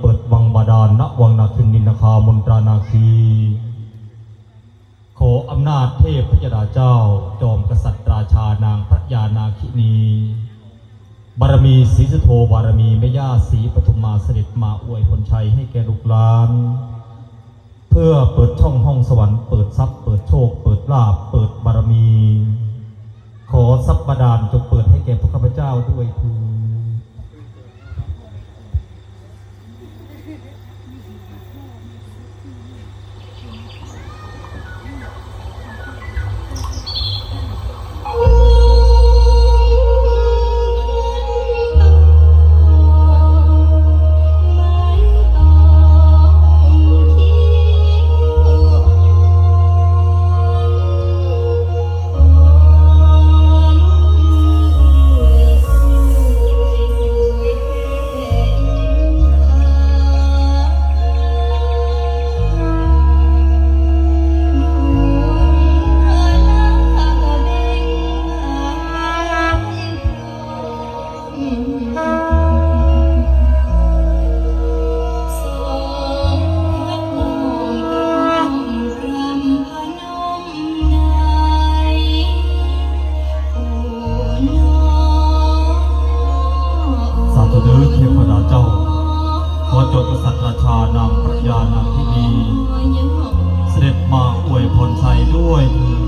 เปิดวังบาดาลณวังนาคินนินาคามนตรานาคี ขออำนาจเทพพระยดาเจ้า จอมกษัตริย์ราชานางพระยานาคินี บารมีศรีสุโธบารมีแม่ย่าศรีปทุมมาเสด็จมาอวยผลชัยให้แก่ลูกหลาน เพื่อเปิดช่องห้องสวรรค์เปิดทรัพย์เปิดโชค เปิดลาภ จนกษัตริย์ราชานางพระยานำที่ดี เสด็จมาอวยพรชัยด้วยเถิด